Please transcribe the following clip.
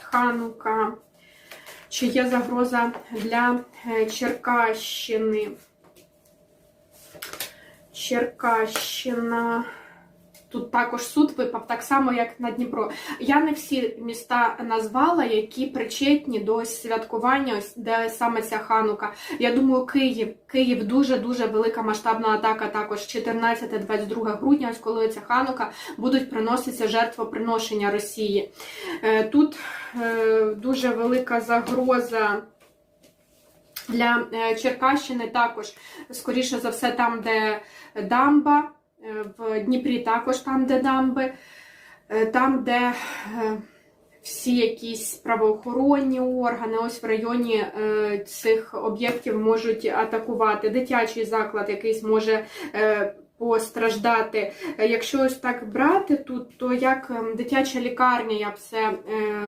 Ханука. Чи є загроза для е, Черкащини? Черкащина. Тут також суд випав, так само, як на Дніпро. Я не всі міста назвала, які причетні до святкування, де саме ця ханука. Я думаю, Київ. Київ дуже-дуже велика масштабна атака. Також 14-22 грудня, ось коли ця ханука, будуть приноситися жертвоприношення Росії. Е, Тут е, дуже велика загроза. Для е, Черкащини також, скоріше за все, там, де дамба, в Дніпрі також там, де дамби, е, там, де е, всі якісь правоохоронні органи, ось в районі е, цих об'єктів можуть атакувати. Дитячий заклад якийсь може е, постраждати. Е, Якщо ось так брати тут, то як ем, дитяча лікарня, я б це е,